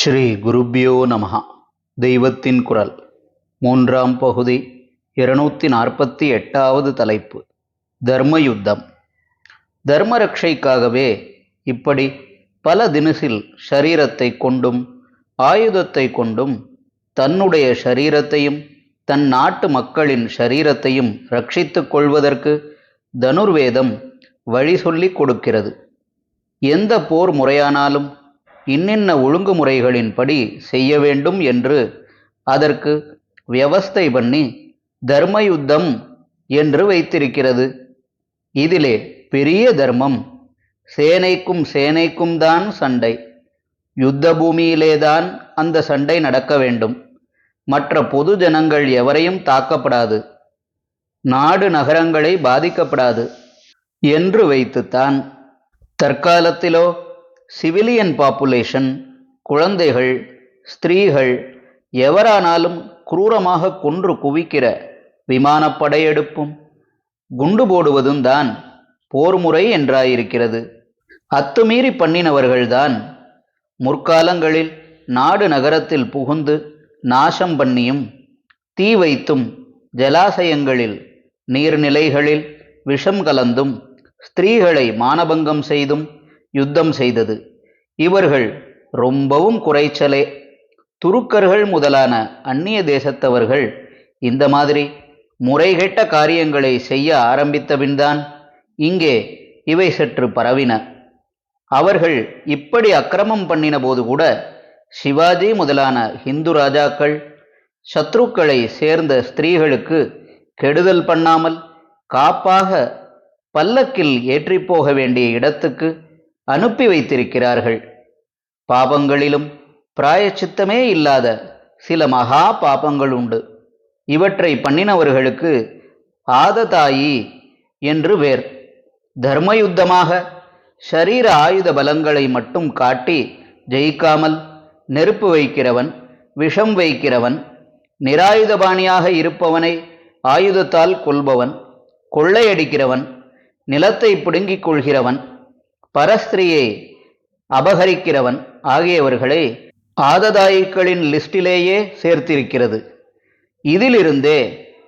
ஸ்ரீ குருப்யோ நமஹா. தெய்வத்தின் குரல். மூன்றாம் பகுதி இருநூத்தி நாற்பத்தி எட்டாவது தலைப்பு தர்ம யுத்தம் தர்ம ரட்சைக்காகவே இப்படி பல தினசில் ஷரீரத்தை கொண்டும் ஆயுதத்தை கொண்டும் தன்னுடைய ஷரீரத்தையும் தன் நாட்டு மக்களின் ஷரீரத்தையும் ரட்சித்துக் கொள்வதற்கு தனுர்வேதம் வழி சொல்லிக் கொடுக்கிறது. எந்த போர் முறையானாலும் இன்னின்ன ஒழுங்குமுறைகளின்படி செய்ய வேண்டும் என்று அதற்கு வியவஸ்தை பண்ணி தர்மயுத்தம் என்று வைத்திருக்கிறது. இதிலே பெரிய தர்மம் சேனைக்கும் சேனைக்கும் தான் சண்டை. யுத்த பூமியிலேதான் அந்த சண்டை நடக்க வேண்டும். மற்ற பொது ஜனங்கள் எவரையும் தாக்கப்படாது. நாடு நகரங்களை பாதிக்கப்படாது என்று வைத்துத்தான் தற்காலத்திலோ சிவிலியன் பாப்புலேஷன் குழந்தைகள் ஸ்திரீகள் எவரானாலும் குரூரமாக கொன்று குவிக்கிற விமானப்படையெடுப்பும் குண்டு போடுவதும் தான் போர்முறை என்றாயிருக்கிறது. அத்துமீறி பண்ணினவர்கள்தான் முற்காலங்களில் நாடு நகரத்தில் புகுந்து நாசம் பண்ணியும் தீ வைத்தும் ஜலாசயங்களில் நீர்நிலைகளில் விஷம் கலந்தும் ஸ்திரீகளை மானபங்கம் செய்தும் யுத்தம் செய்தது. இவர்கள் ரொம்பவும் குறைச்சலே. துருக்கர்கள் முதலான அந்நிய தேசத்தவர்கள் இந்த மாதிரி முறைகெட்ட காரியங்களை செய்ய ஆரம்பித்தபின்தான் இங்கே இவை சற்று பரவின. அவர்கள் இப்படி அக்கிரமம் பண்ணின போது கூட சிவாஜி முதலான ஹிந்து ராஜாக்கள் சத்ருக்களை சேர்ந்த ஸ்திரீகளுக்கு கெடுதல் பண்ணாமல் காப்பாக பல்லக்கில் ஏற்றிப்போக வேண்டிய இடத்துக்கு அனுப்பி வைத்திருக்கிறார்கள். பாபங்களிலும் பிராயச்சித்தமே இல்லாத சில மகா பாபங்கள் உண்டு இவற்றை பண்ணினவர்களுக்கு ஆததாயி என்று வேர். தர்மயுத்தமாக ஷரீர ஆயுத பலங்களை மட்டும் காட்டி ஜெயிக்காமல் நெருப்பு வைக்கிறவன் விஷம் வைக்கிறவன் நிராயுதபாணியாக இருப்பவனை ஆயுதத்தால் கொல்பவன் கொள்ளையடிக்கிறவன் நிலத்தை பிடுங்கிக் கொள்கிறவன் பரஸ்திரியை அபகரிக்கிறவன் ஆகியவர்களை ஆததாயிக்களின் லிஸ்டிலேயே சேர்த்திருக்கிறது. இதிலிருந்தே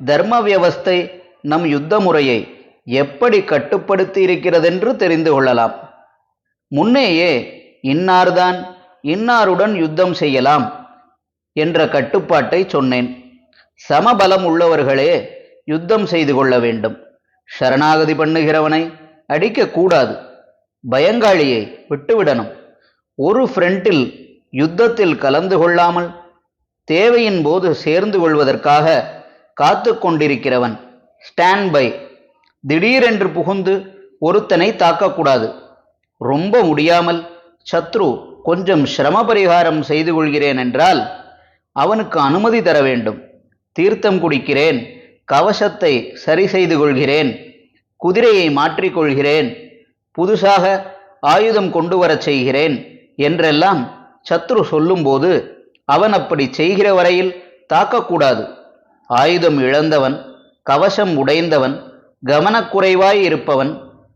தர்ம வியவஸ்தை நம் யுத்த முறையை எப்படி கட்டுப்படுத்தி இருக்கிறதென்று தெரிந்து கொள்ளலாம். முன்னேயே இன்னார்தான் இன்னாருடன் யுத்தம் செய்யலாம் என்ற கட்டுப்பாட்டை சொன்னேன். சமபலம் உள்ளவர்களே யுத்தம் செய்து கொள்ள வேண்டும். சரணாகதி பண்ணுகிறவனை அடிக்கக்கூடாது. பயங்காளியை விட்டுவிடணும். ஒரு ஃப்ரண்டில் யுத்தத்தில் கலந்து கொள்ளாமல் தேவையின் போது சேர்ந்து கொள்வதற்காக காத்து கொண்டிருக்கிறவன் ஸ்டாண்ட் பை. திடீரென்று புகுந்து ஒருத்தனை தாக்கக்கூடாது. ரொம்ப முடியாமல் சத்ரு கொஞ்சம் சிரம பரிகாரம் செய்து கொள்கிறேன் என்றால் அவனுக்கு அனுமதி தர வேண்டும். தீர்த்தம் குடிக்கிறேன் கவசத்தை சரி செய்து கொள்கிறேன் குதிரையை மாற்றிக்கொள்கிறேன் புதுசாக ஆயுதம் கொண்டு வரச் செய்கிறேன் என்றெல்லாம் சத்ரு சொல்லும்போது அவன் அப்படி செய்கிற வரையில் தாக்கக்கூடாது. ஆயுதம் இழந்தவன் கவசம் உடைந்தவன் கவனக்குறைவாய் இருப்பவன்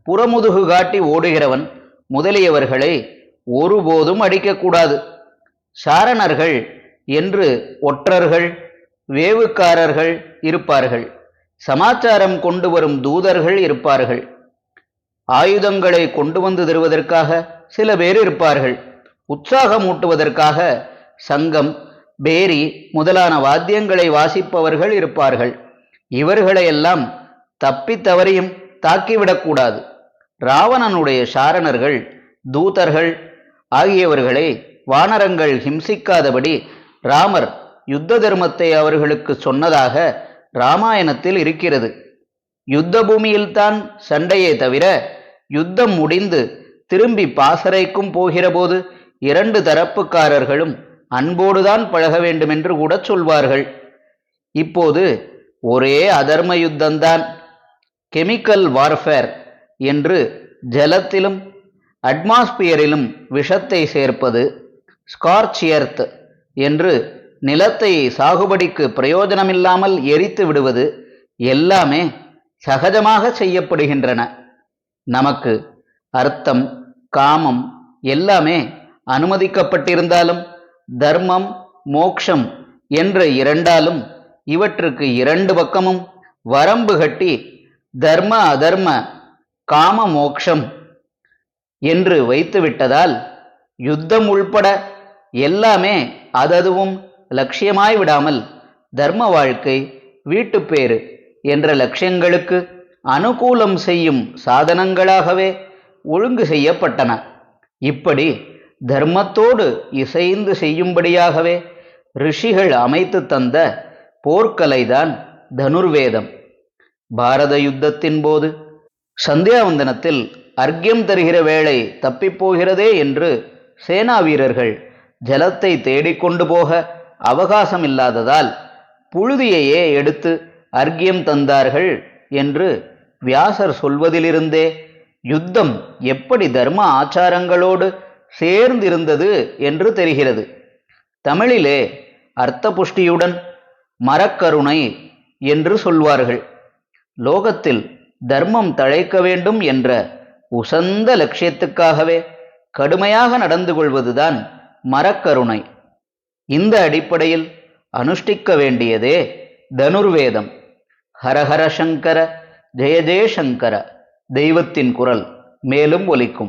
புறமுதுகு காட்டி ஓடுகிறவன் முதலியவர்களை ஒருபோதும் அடிக்கக்கூடாது. சாரணர்கள் என்று ஒற்றர்கள் வேவுக்காரர்கள் இருப்பார்கள். சமாச்சாரம் கொண்டு வரும் தூதர்கள் இருப்பார்கள். ஆயுதங்களை கொண்டு வந்து தருவதற்காக சில பேர் இருப்பார்கள். உற்சாகமூட்டுவதற்காக சங்கம் பேரி முதலான வாத்தியங்களை வாசிப்பவர்கள் இருப்பார்கள். இவர்களையெல்லாம் தப்பித் தவறியும் தாக்கிவிடக்கூடாது ராவணனுடைய சாரணர்கள் தூதர்கள் ஆகியவர்களை வானரங்கள் ஹிம்சிக்காதபடி ராமர் யுத்த தர்மத்தை அவர்களுக்கு சொன்னதாக ராமாயணத்தில் இருக்கிறது. யுத்த பூமியில்தான் சண்டையே தவிர யுத்தம் முடிந்து திரும்பி பாசறைக்கும் போகிறபோது இரண்டு தரப்புக்காரர்களும் அன்போடுதான் பழக வேண்டுமென்று கூட சொல்வார்கள். இப்போது ஒரே அதர்ம யுத்தந்தான் கெமிக்கல் வார்ஃபேர் என்று ஜலத்திலும் அட்மாஸ்பியரிலும் விஷத்தை சேர்ப்பது ஸ்கார்ச் எர்த் என்று நிலத்தை சாகுபடிக்கு பிரயோஜனமில்லாமல் எரித்து விடுவது எல்லாமே சகஜமாக செய்யப்படுகின்றன. நமக்கு அர்த்தம் காமம் எல்லாமே அனுமதிக்கப்பட்டிருந்தாலும் தர்மம் மோக்ஷம் என்ற இரண்டாலும் இவற்றுக்கு இரண்டு பக்கமும் வரம்பு கட்டி தர்ம அதர்ம காம மோக்ஷம் என்று வைத்துவிட்டதால் யுத்தம் உள்பட எல்லாமே அததுவும் லட்சியமாய் விடாமல் தர்ம வாழ்க்கை வீட்டுப்பேறு என்ற லட்சியங்களுக்கு அனுகூலம் செய்யும் சாதனங்களாகவே ஒழுங்கு செய்யப்பட்டன. இப்படி தர்மத்தோடு இசைந்து செய்யும்படியாகவே ரிஷிகள் அமைத்து தந்த போர்க்கலைதான் தனுர்வேதம். பாரத யுத்தத்தின் போது சந்தியாவந்தனத்தில் அர்க்கியம் தருகிற வேளை தப்பிப்போகிறதே என்று சேனா வீரர்கள் ஜலத்தை தேடிக்கொண்டு போக அவகாசம் இல்லாததால் புழுதியையே எடுத்து அர்க்கியம் தந்தார்கள் என்று வியாசர் சொல்வதிலிருந்தே யுத்தம் எப்படி தர்ம ஆச்சாரங்களோடு சேர்ந்திருந்தது என்று தெரிகிறது. தமிழிலே அர்த்த புஷ்டியுடன் மரக்கருணை என்று சொல்வார்கள். லோகத்தில் தர்மம் தழைக்க வேண்டும் என்ற உசந்த லட்சியத்துக்காகவே கடுமையாக நடந்து கொள்வதுதான் மரக்கருணை. இந்த அடிப்படையில் அனுஷ்டிக்க வேண்டியதே தனுர்வேதம். ஹரஹர சங்கர ஜெய ஜெயசங்கர தெய்வத்தின் குரல் மேலும் ஒலிக்கும்.